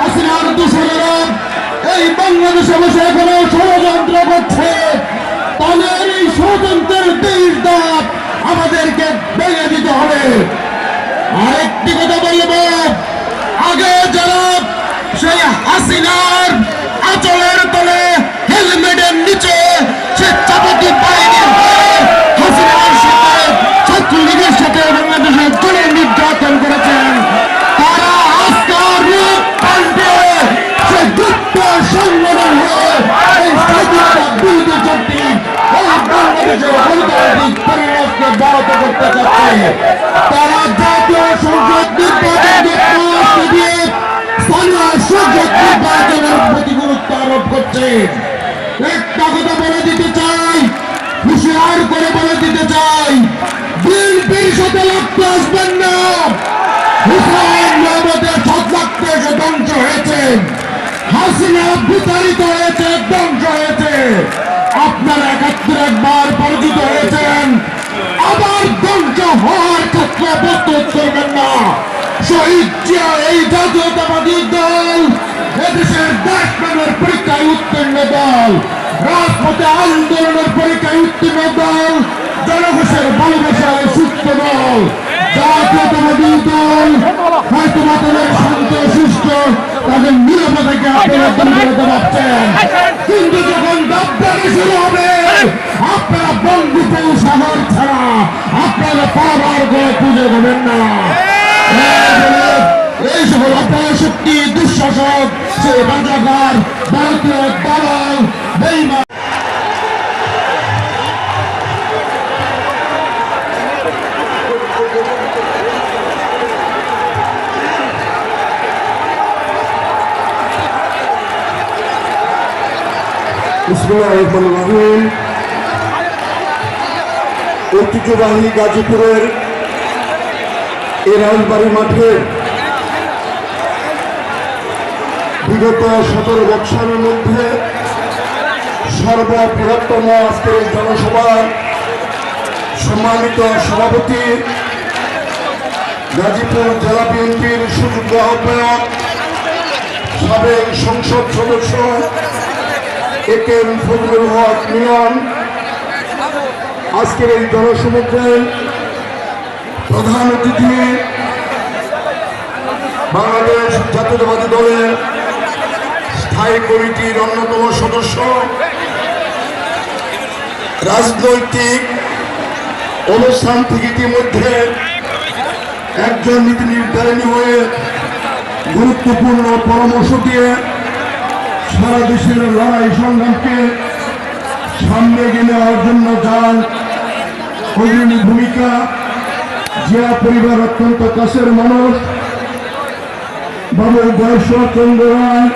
হাসিনার এই বাংলাদেশে বসে এখনও ষড়যন্ত্র করছে। তাদের এই ষড়যন্ত্রের দেশ দাঁত আমাদেরকে ভেঙে দিতে হবে। আরেকটি কথা বলব, আগে যারা সেই হাসিনার আচলের তলে বাংলাদেশের গণতান্ত্রিক পরিবেশকে ব্যাহত করতে চাচ্ছে তারা জাতীয় সংসদ নির্বাচনকে দিয়ে স্থানীয় সংসদ নির্বাচনের প্রতি গুরুত্ব আরোপ করছে একটা কথা বলে দিতে চাই হুশিয়ার করে বলে দিতে চাই বিএনপির সাথে লাগতে আসবেন না হুসাইন মোহাম্মদের ছত্রাক্তে এসে ধ্বংস হয়েছে হাসিনা বিতাড়িত হয়েছে ধ্বংস হয়েছে আপনারা একাত্তর একবার পরাজিত হয়েছেন। আবার ধ্বংস হওয়ার ক্ষেত্রে প্রস্তুত করবেন না। শহীদ সুস্থ দল, জাতীয়তাবাদী দল, হয়তো তাদের শান্ত, সুস্থ, তাদের নিরাপত্তাকে আপনারা দূর খুঁজে দেবেন না এই সকল অপরাধ শক্তি দুঃশাসক সে রাজাকার ভারতীয় দালাল বেইমান ঐতিহ্যবাহী গাজীপুরের এই মাঠে বিগত সতেরো বৎসরের মধ্যে সর্ববৃহত্তম আজকের জনসভার সম্মানিত সভাপতি, গাজীপুর জেলা বিএনপির সুযোগ্য আহ্বায়ক, সাবেক সংসদ সদস্য এ কে এম ফজলুল হক মিলন আজকের এই জনসমুদ্রের প্রধান অতিথি বাংলাদেশ জাতীয়তাবাদী দলের স্থায়ী কমিটির অন্যতম সদস্য। রাজনৈতিক অনুষ্ঠান থেকে ইতিমধ্যে একজন নীতি নির্ধারণী হয়ে গুরুত্বপূর্ণ পরামর্শ দিয়ে সারা দেশের লড়াই সংগ্রামকে সামনে এগিয়ে নেওয়ার জন্য ভূমিকা জিয়া পরিবার অত্যন্ত কাছের মানুষ। বাবু বয়স চন্দ্র রায়